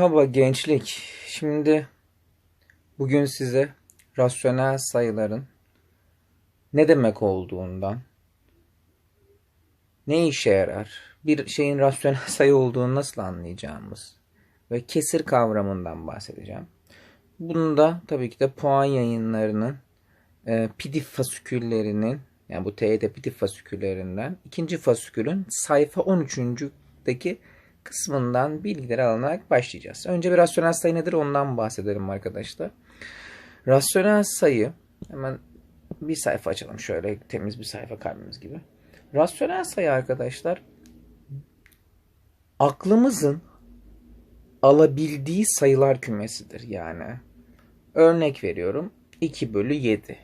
Merhaba gençlik. Şimdi bugün size rasyonel sayıların ne demek olduğundan, ne işe yarar, bir şeyin rasyonel sayı olduğunu nasıl anlayacağımız ve kesir kavramından bahsedeceğim. Bunu da tabii ki de puan yayınlarının e, pidif fasiküllerinin yani bu TYT pidif fasiküllerinden ikinci fasikülün sayfa 13'ündeki kısmından bilgileri alınarak başlayacağız. Önce bir rasyonel sayı nedir ondan bahsedelim arkadaşlar. Rasyonel sayı hemen bir sayfa açalım şöyle temiz bir sayfa kalbimiz gibi. Rasyonel sayı arkadaşlar aklımızın alabildiği sayılar kümesidir yani. Örnek veriyorum 2 bölü 7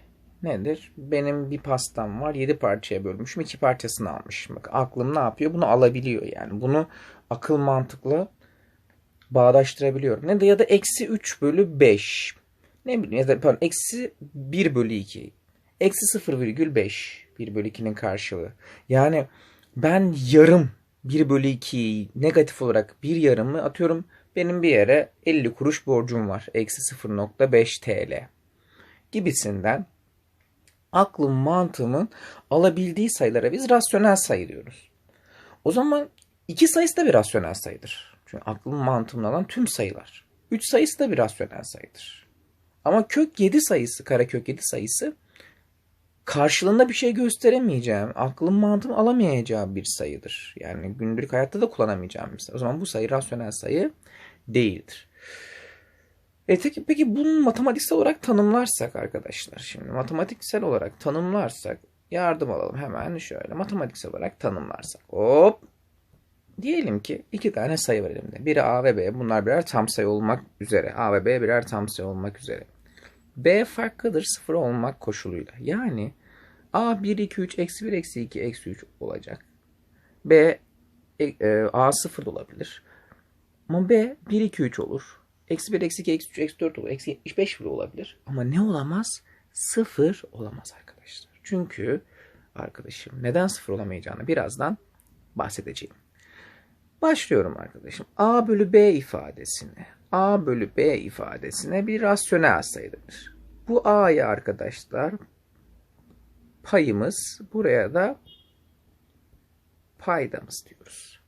nedir? Benim bir pastam var 7 parçaya bölmüşüm 2 parçasını almışım. Bak aklım ne yapıyor? Bunu alabiliyor yani. Bunu akıl mantıklı bağdaştırabiliyorum. Ne de ya da eksi 3 bölü 5. Ne bileyim ya da pardon eksi 1 bölü 2. Eksi 0,5 1 bölü 2'nin karşılığı. Yani ben yarım 1 bölü 2'yi negatif olarak bir yarımı atıyorum. Benim bir yere 50 kuruş borcum var. Eksi 0.5 TL gibisinden aklım mantığımın alabildiği sayılara biz rasyonel sayı diyoruz. O zaman iki sayısı da bir rasyonel sayıdır. Çünkü aklım mantığımın alan tüm sayılar. 3 sayısı da bir rasyonel sayıdır. Ama kök 7 sayısı, karekök 7 sayısı karşılığında bir şey gösteremeyeceğim, aklım mantığım alamayacağı bir sayıdır. Yani günlük hayatta da kullanamayacağım bir sayı. O zaman bu sayı rasyonel sayı değildir. E peki, peki bunu matematiksel olarak tanımlarsak arkadaşlar şimdi matematiksel olarak tanımlarsak yardım alalım hemen şöyle matematiksel olarak tanımlarsak hop diyelim ki iki tane sayı var elimde. Biri A ve B bunlar birer tam sayı olmak üzere. A ve B birer tam sayı olmak üzere. B farklıdır sıfır olmak koşuluyla. Yani A 1, 2, 3, eksi 1, eksi 2, eksi 3 olacak. B e, e, A sıfır da olabilir. Ama B 1, 2, 3 olur. Eksi 1, eksi 2, eksi 3, eksi 4 olur. Eksi 75 bile olabilir. Ama ne olamaz? Sıfır olamaz arkadaşlar. Çünkü arkadaşım neden sıfır olamayacağını birazdan bahsedeceğim. Başlıyorum arkadaşım. A bölü B ifadesine. A bölü B ifadesine bir rasyonel sayıdır. Bu A'ya arkadaşlar payımız buraya da paydamız diyoruz.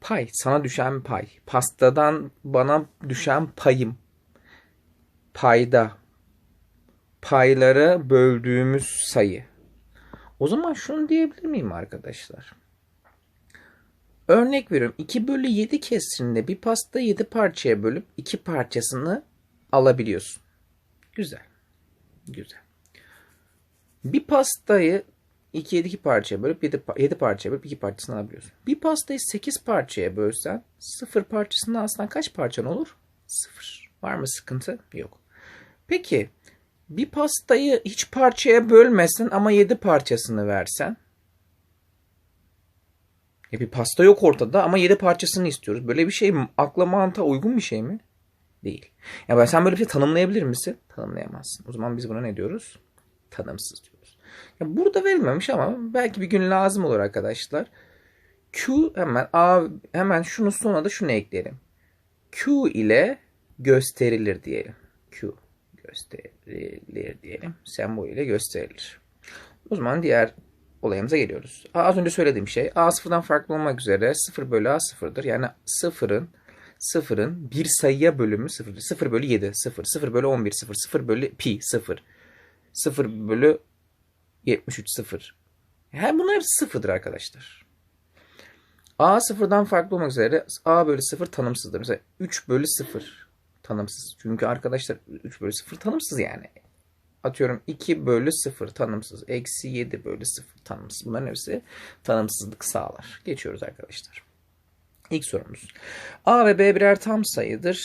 Pay, sana düşen pay. Pastadan bana düşen payım. Payda. Payları böldüğümüz sayı. O zaman şunu diyebilir miyim arkadaşlar? Örnek veriyorum 2 bölü 7 kesrinde bir pasta 7 parçaya bölüp 2 parçasını alabiliyorsun. Güzel. Güzel. Bir pastayı 2 7 2 parçaya bölüp 7, 7 parçaya bölüp 2 parçasını alabiliyorsun. Bir pastayı 8 parçaya bölsen 0 parçasını alsan kaç parçan olur? 0. Var mı sıkıntı? Yok. Peki bir pastayı hiç parçaya bölmesen ama 7 parçasını versen ya bir pasta yok ortada ama 7 parçasını istiyoruz. Böyle bir şey mi? Akla mantığa uygun bir şey mi? Değil. Ya ben sen böyle bir şey tanımlayabilir misin? Tanımlayamazsın. O zaman biz buna ne diyoruz? Tanımsız diyoruz. Ya burada verilmemiş ama belki bir gün lazım olur arkadaşlar. Q hemen A hemen şunu sonuna da şunu ekleyelim. Q ile gösterilir diyelim. Q gösterilir diyelim. Sembol ile gösterilir. O zaman diğer olayımıza geliyoruz. Az önce söylediğim şey A sıfırdan farklı olmak üzere 0 bölü A sıfırdır. Yani sıfırın sıfırın bir sayıya bölümü sıfır. 0 bölü 7 sıfır. 0 bölü 11 sıfır. 0 bölü pi sıfır. 0 bölü 73 sıfır. Hem bunlar hepsi sıfırdır arkadaşlar. A sıfırdan farklı olmak üzere A bölü 0 tanımsızdır. Mesela 3 bölü 0 tanımsız. Çünkü arkadaşlar 3 bölü 0 tanımsız yani atıyorum 2 bölü 0 tanımsız. Eksi 7 bölü 0 tanımsız. Bunların hepsi tanımsızlık sağlar. Geçiyoruz arkadaşlar. İlk sorumuz. A ve B birer tam sayıdır.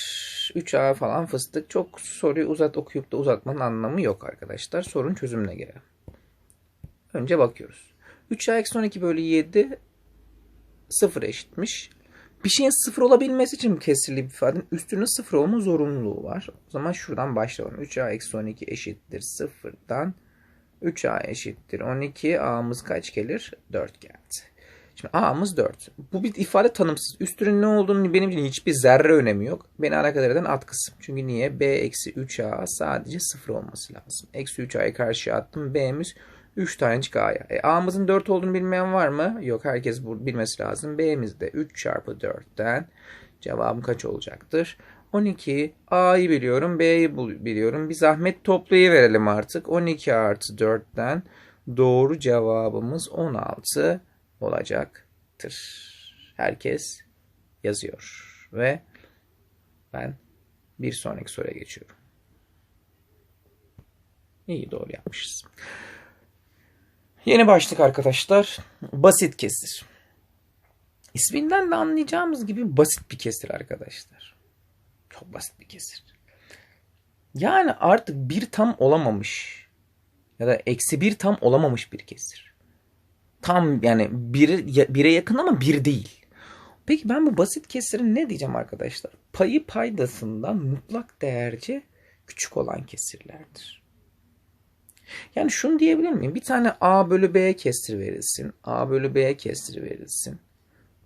3A falan fıstık. Çok soruyu uzat okuyup da uzatmanın anlamı yok arkadaşlar. Sorun çözümüne girelim. Önce bakıyoruz. 3A eksi 12 bölü 7 0 eşitmiş. Bir şeyin sıfır olabilmesi için kesirli bir ifadenin üstünün sıfır olma zorunluluğu var. O zaman şuradan başlayalım. 3a eksi 12 eşittir sıfırdan 3a eşittir 12. a'mız kaç gelir? 4 geldi. Şimdi A'mız 4. Bu bir ifade tanımsız. Üstünün ne olduğunu benim için hiçbir zerre önemi yok. Beni alakadar eden at kısım. Çünkü niye? B eksi 3A sadece 0 olması lazım. Eksi 3A'yı karşıya attım. B'miz 3 tanecik A'ya. E, A'mızın 4 olduğunu bilmeyen var mı? Yok herkes bilmesi lazım. B'miz de 3 çarpı 4'ten cevabım kaç olacaktır? 12. A'yı biliyorum. B'yi biliyorum. Bir zahmet toplayıverelim artık. 12 artı 4'ten doğru cevabımız 16 olacaktır. Herkes yazıyor. Ve ben bir sonraki soruya geçiyorum. İyi doğru yapmışız. Yeni başlık arkadaşlar. Basit kesir. İsminden de anlayacağımız gibi basit bir kesir arkadaşlar. Çok basit bir kesir. Yani artık bir tam olamamış ya da eksi bir tam olamamış bir kesir. Tam yani bir, bire yakın ama bir değil. Peki ben bu basit kesirin ne diyeceğim arkadaşlar? Payı paydasından mutlak değerce küçük olan kesirlerdir. Yani şunu diyebilir miyim? Bir tane A bölü B kesir verilsin. A bölü B kesir verilsin.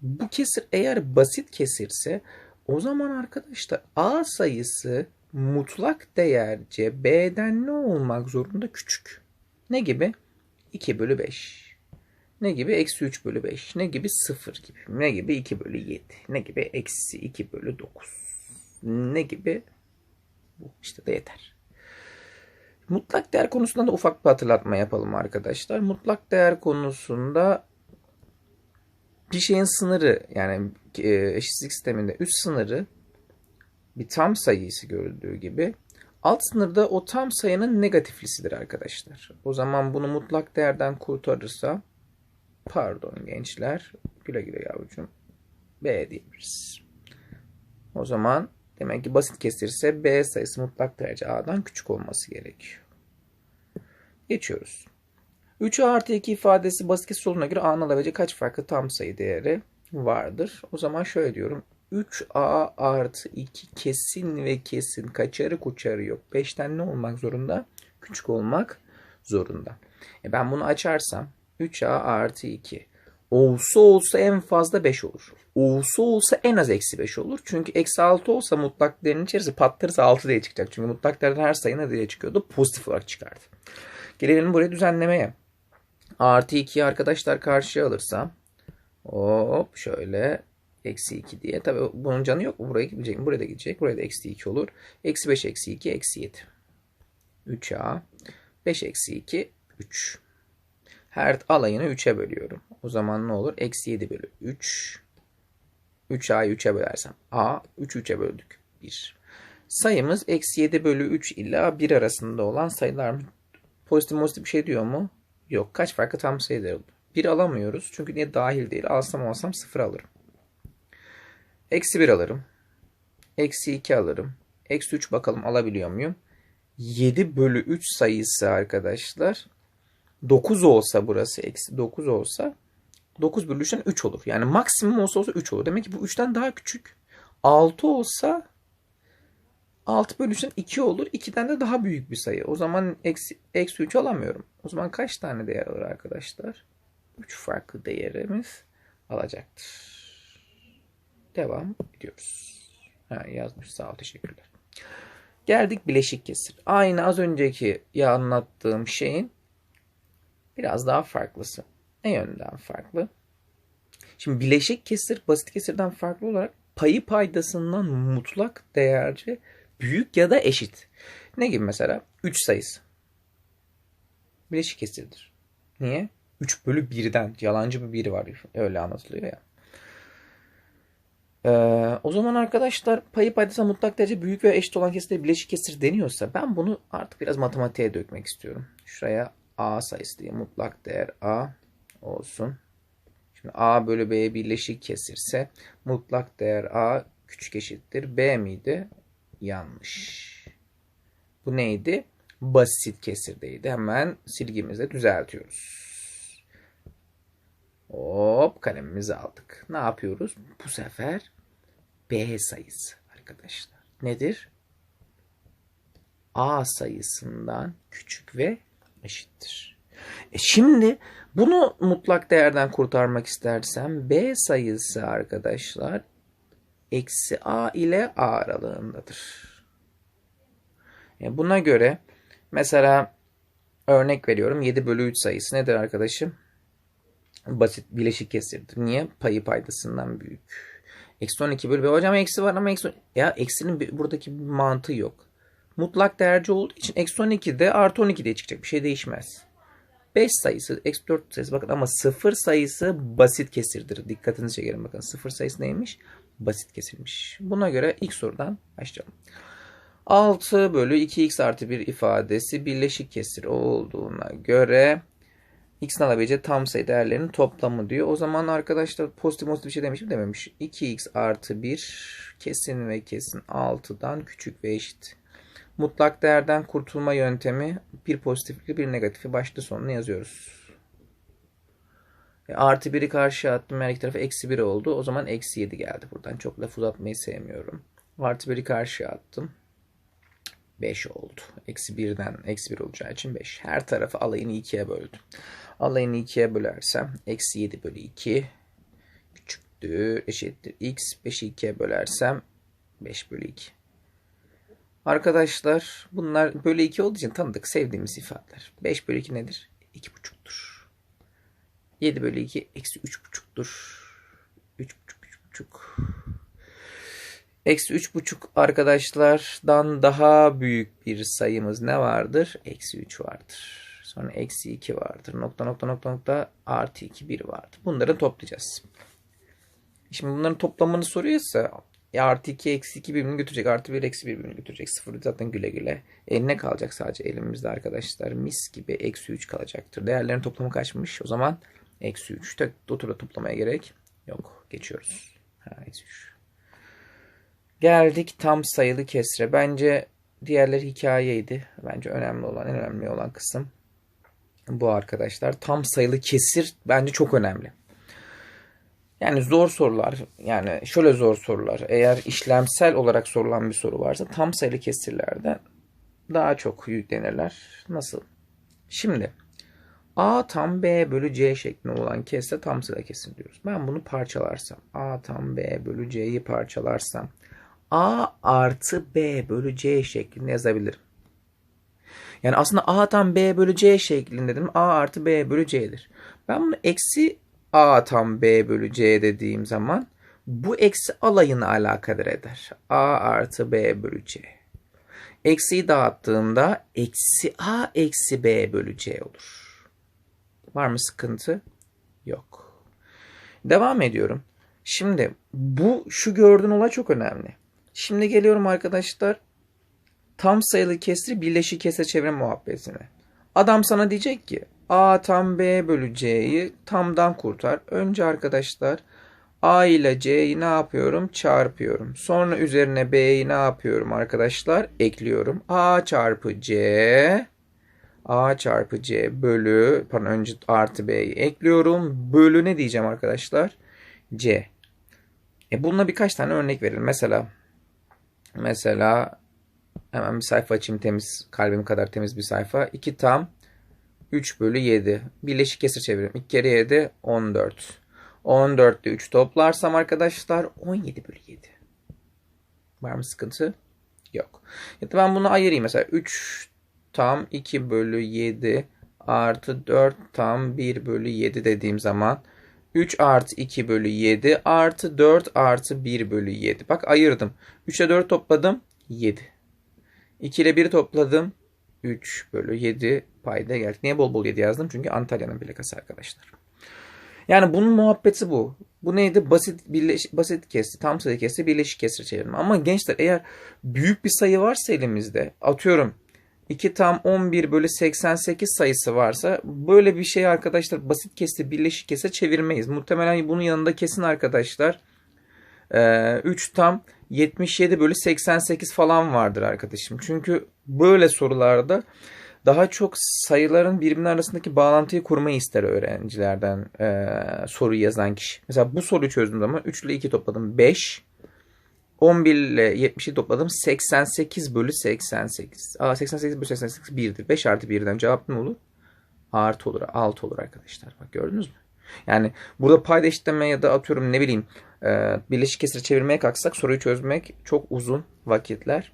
Bu kesir eğer basit kesirse o zaman arkadaşlar A sayısı mutlak değerce B'den ne olmak zorunda? Küçük. Ne gibi? 2 bölü 5. Ne gibi? Eksi 3 bölü 5. Ne gibi? 0 gibi. Ne gibi? 2 bölü 7. Ne gibi? Eksi 2 bölü 9. Ne gibi? Bu işte de yeter. Mutlak değer konusunda da ufak bir hatırlatma yapalım arkadaşlar. Mutlak değer konusunda bir şeyin sınırı yani e, eşitlik sisteminde üst sınırı bir tam sayısı görüldüğü gibi alt sınırda o tam sayının negatiflisidir arkadaşlar. O zaman bunu mutlak değerden kurtarırsa pardon gençler güle güle yavrucuğum B diyebiliriz. O zaman demek ki basit kesirse B sayısı mutlak değerce A'dan küçük olması gerekiyor. Geçiyoruz. 3A artı 2 ifadesi basit kesir olduğuna göre A'nın alabileceği kaç farklı tam sayı değeri vardır? O zaman şöyle diyorum. 3A artı 2 kesin ve kesin kaçarı kuçarı yok. 5'ten ne olmak zorunda? Küçük olmak zorunda. E ben bunu açarsam 3A artı 2 olsa olsa en fazla 5 olur. Olsa olsa en az eksi 5 olur. Çünkü eksi 6 olsa mutlak değerin içerisi patlarsa 6 diye çıkacak. Çünkü mutlak değerden her sayı ne diye çıkıyordu? Pozitif olarak çıkardı. Gelelim buraya düzenlemeye. Artı 2'yi arkadaşlar karşıya alırsam hop şöyle eksi 2 diye. Tabi bunun canı yok. Buraya gidecek. Buraya da gidecek. Buraya da eksi 2 olur. Eksi 5 eksi 2 eksi 7. 3a. 5 eksi 2 3. Her alayını 3'e bölüyorum. O zaman ne olur? Eksi 7 bölü 3. 3a'yı 3'e bölersem a. 3 3'e böldük. 1. Sayımız eksi 7 bölü 3 ila 1 arasında olan sayılar mı? Pozitif pozitif bir şey diyor mu? Yok. Kaç farklı tam sayı değeri oldu? 1 alamıyoruz. Çünkü niye dahil değil. Alsam alsam 0 alırım. Eksi 1 alırım. Eksi 2 alırım. Eksi 3 bakalım alabiliyor muyum? 7 bölü 3 sayısı arkadaşlar 9 olsa burası eksi 9 olsa 9 bölü 3'ten 3 olur. Yani maksimum olsa olsa 3 olur. Demek ki bu 3'ten daha küçük. 6 olsa 6 bölü 3'ten 2 olur. 2'den de daha büyük bir sayı. O zaman eksi, eksi 3 alamıyorum. O zaman kaç tane değer alır arkadaşlar? 3 farklı değerimiz alacaktır. Devam ediyoruz. Ha, yazmış sağ ol teşekkürler. Geldik bileşik kesir. Aynı az önceki ya anlattığım şeyin biraz daha farklısı. Ne yönden farklı? Şimdi bileşik kesir basit kesirden farklı olarak payı paydasından mutlak değerce büyük ya da eşit. Ne gibi mesela? 3 sayısı. Bileşik kesirdir. Niye? 3 bölü 1'den yalancı bir biri var. Öyle anlatılıyor ya. Ee, o zaman arkadaşlar payı paydasına mutlak derece büyük ve eşit olan kesirde bileşik kesir deniyorsa ben bunu artık biraz matematiğe dökmek istiyorum. Şuraya a sayısı diye mutlak değer a olsun. Şimdi a bölü b birleşik kesirse mutlak değer a küçük eşittir b miydi? Yanlış. Bu neydi? Basit kesirdeydi. Hemen silgimizle düzeltiyoruz. Hop kalemimizi aldık. Ne yapıyoruz? Bu sefer B sayısı arkadaşlar. Nedir? A sayısından küçük ve eşittir. E şimdi bunu mutlak değerden kurtarmak istersem b sayısı arkadaşlar eksi a ile a aralığındadır. E buna göre mesela örnek veriyorum 7 bölü 3 sayısı nedir arkadaşım? Basit bileşik kesirdir. Niye? Payı paydasından büyük. Eksi 12 bölü 1. Hocam eksi var ama eksi Ya eksinin buradaki mantığı yok. Mutlak değerci olduğu için eksi 12 de artı 12 diye çıkacak. Bir şey değişmez. 5 sayısı, eksi 4 sayısı bakın ama 0 sayısı basit kesirdir. Dikkatinizi çekerim bakın. 0 sayısı neymiş? Basit kesirmiş. Buna göre ilk sorudan başlayalım. 6 bölü 2x artı 1 ifadesi birleşik kesir olduğuna göre x'in alabileceği tam sayı değerlerinin toplamı diyor. O zaman arkadaşlar pozitif pozitif bir şey demiş mi dememiş. 2x artı 1 kesin ve kesin 6'dan küçük ve eşit. Mutlak değerden kurtulma yöntemi bir pozitifli bir negatifi başta sonuna yazıyoruz. E, artı 1'i karşıya attım. Her iki tarafı eksi 1 oldu. O zaman eksi 7 geldi buradan. Çok laf uzatmayı sevmiyorum. Artı 1'i karşıya attım. 5 oldu. Eksi 1'den eksi 1 olacağı için 5. Her tarafı alayını 2'ye böldüm. Alayını 2'ye bölersem eksi 7 bölü 2 küçüktür eşittir x. 5'i 2'ye bölersem 5 bölü 2. Arkadaşlar bunlar bölü 2 olduğu için tanıdık sevdiğimiz ifadeler. 5 bölü 2 nedir? 2,5'tur. 7 bölü 2 eksi 3,5'tur. 3,5 3,5. Eksi 3,5 arkadaşlardan daha büyük bir sayımız ne vardır? Eksi 3 vardır. Sonra eksi 2 vardır. Nokta nokta nokta nokta artı 2 1 vardır. Bunları toplayacağız. Şimdi bunların toplamını soruyorsa e artı 2 eksi 2 birbirini götürecek. Artı 1 eksi 1 birbirini götürecek. 0 zaten güle güle. Eline kalacak sadece elimizde arkadaşlar. Mis gibi eksi 3 kalacaktır. Değerlerin toplamı kaçmış? O zaman eksi 3. Tek oturda toplamaya gerek yok. Geçiyoruz. Ha, eksi 3. Geldik tam sayılı kesre. Bence diğerleri hikayeydi. Bence önemli olan, en önemli olan kısım bu arkadaşlar. Tam sayılı kesir bence çok önemli. Yani zor sorular yani şöyle zor sorular eğer işlemsel olarak sorulan bir soru varsa tam sayılı kesirlerden daha çok yüklenirler. Nasıl? Şimdi A tam B bölü C şeklinde olan kesse tam sayılı kesir diyoruz. Ben bunu parçalarsam A tam B bölü C'yi parçalarsam A artı B bölü C şeklinde yazabilirim. Yani aslında A tam B bölü C şeklinde dedim. A artı B bölü C'dir. Ben bunu eksi A tam B bölü C dediğim zaman bu eksi alayını alakadar eder. A artı B bölü C. Eksiyi dağıttığımda eksi A eksi B bölü C olur. Var mı sıkıntı? Yok. Devam ediyorum. Şimdi bu şu gördüğün olay çok önemli. Şimdi geliyorum arkadaşlar tam sayılı kesri birleşik kesre çevirme muhabbetine. Adam sana diyecek ki A tam B bölü C'yi tamdan kurtar. Önce arkadaşlar A ile C'yi ne yapıyorum? Çarpıyorum. Sonra üzerine B'yi ne yapıyorum arkadaşlar? Ekliyorum. A çarpı C A çarpı C bölü pardon önce artı B'yi ekliyorum. Bölü ne diyeceğim arkadaşlar? C. E bununla birkaç tane örnek verelim. Mesela mesela hemen bir sayfa açayım temiz kalbim kadar temiz bir sayfa. 2 tam 3 bölü 7. Birleşik kesir çeviriyorum. 2 kere 7 14. 14 ile 3 toplarsam arkadaşlar 17 bölü 7. Var mı sıkıntı? Yok. Ya da ben bunu ayırayım. Mesela 3 tam 2 bölü 7 artı 4 tam 1 bölü 7 dediğim zaman 3 artı 2 bölü 7 artı 4 artı 1 bölü 7. Bak ayırdım. 3 ile 4 topladım 7. 2 ile 1 topladım 3 bölü 7 payda geldik. Niye bol bol 7 yazdım? Çünkü Antalya'nın plakası arkadaşlar. Yani bunun muhabbeti bu. Bu neydi? Basit birleş, basit kesti, tam sayı kesti, birleşik kesir çevirme. Ama gençler eğer büyük bir sayı varsa elimizde, atıyorum 2 tam 11 bölü 88 sayısı varsa böyle bir şey arkadaşlar basit kesti, birleşik kesir çevirmeyiz. Muhtemelen bunun yanında kesin arkadaşlar 3 tam 77 bölü 88 falan vardır arkadaşım. Çünkü böyle sorularda daha çok sayıların birbirinin arasındaki bağlantıyı kurmayı ister öğrencilerden e, soruyu yazan kişi. Mesela bu soruyu çözdüğüm zaman 3 ile 2 topladım 5. 11 ile 70'i topladım 88 bölü 88. Aa 88 bölü 88 1'dir. 5 artı 1'den cevap ne olur? artı olur, alt olur arkadaşlar. Bak gördünüz mü? Yani burada payda eşitleme ya da atıyorum ne bileyim e, birleşik kesire çevirmeye kalksak soruyu çözmek çok uzun vakitler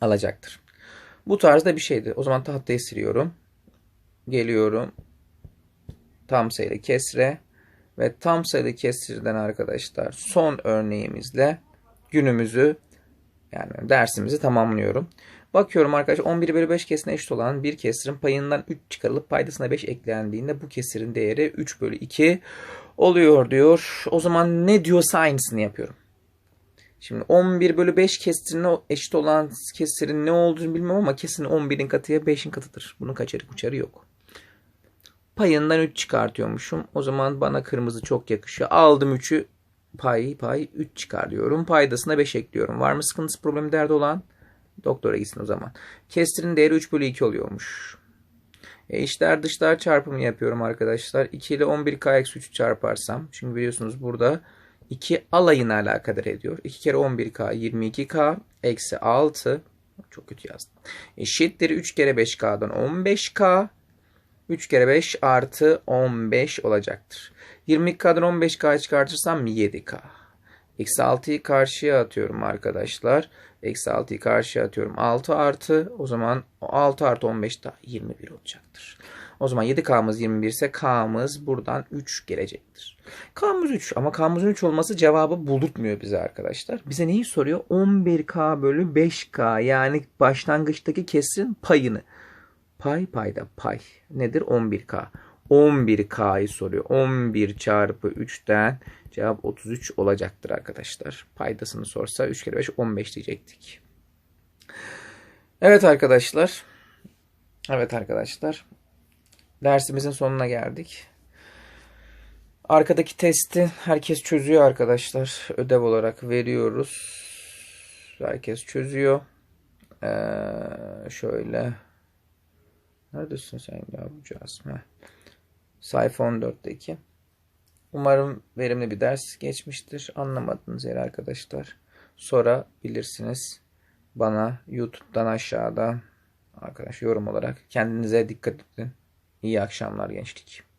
alacaktır. Bu tarzda bir şeydi. O zaman tahtayı siliyorum. Geliyorum. Tam sayılı kesre ve tam sayılı kesirden arkadaşlar son örneğimizle günümüzü yani dersimizi tamamlıyorum. Bakıyorum arkadaşlar 11 bölü 5 kesine eşit olan bir kesirin payından 3 çıkarılıp paydasına 5 eklendiğinde bu kesirin değeri 3 bölü 2 oluyor diyor. O zaman ne diyorsa aynısını yapıyorum. Şimdi 11 bölü 5 kesirine eşit olan kesirin ne olduğunu bilmem ama kesin 11'in katıya 5'in katıdır. Bunun kaçarı kuçarı yok. Payından 3 çıkartıyormuşum. O zaman bana kırmızı çok yakışıyor. Aldım 3'ü pay pay 3 çıkar diyorum. Paydasına 5 ekliyorum. Var mı sıkıntısı problemi derdi olan? Doktora gitsin o zaman. Kestirin değeri 3 bölü 2 oluyormuş. E içler dışlar çarpımı yapıyorum arkadaşlar. 2 ile 11k eksi 3 çarparsam. Çünkü biliyorsunuz burada 2 alayını alakadar ediyor. 2 kere 11k 22k eksi 6 çok kötü yazdım. Eşittir 3 kere 5k'dan 15k 3 kere 5 artı 15 olacaktır. 22k'dan 15k çıkartırsam 7k. Eksi 6'yı karşıya atıyorum arkadaşlar. Eksi 6'yı karşıya atıyorum. 6 artı o zaman 6 artı 15 daha 21 olacaktır. O zaman 7K'mız 21 ise K'mız buradan 3 gelecektir. K'mız 3 ama K'mızın 3 olması cevabı buldurtmuyor bize arkadaşlar. Bize neyi soruyor? 11K bölü 5K yani başlangıçtaki kesirin payını. Pay payda pay nedir? 11K. 11K'yı soruyor. 11 çarpı 3'ten cevap 33 olacaktır arkadaşlar. Paydasını sorsa 3 kere 5 15 diyecektik. Evet arkadaşlar. Evet arkadaşlar. Dersimizin sonuna geldik. Arkadaki testi herkes çözüyor arkadaşlar. Ödev olarak veriyoruz. Herkes çözüyor. Ee, şöyle. Neredesin sen yavrucağız? Heh. Sayfa 14'teki. Umarım verimli bir ders geçmiştir. Anlamadığınız yer arkadaşlar sorabilirsiniz. Bana YouTube'dan aşağıda arkadaş yorum olarak kendinize dikkat edin. İyi akşamlar gençlik.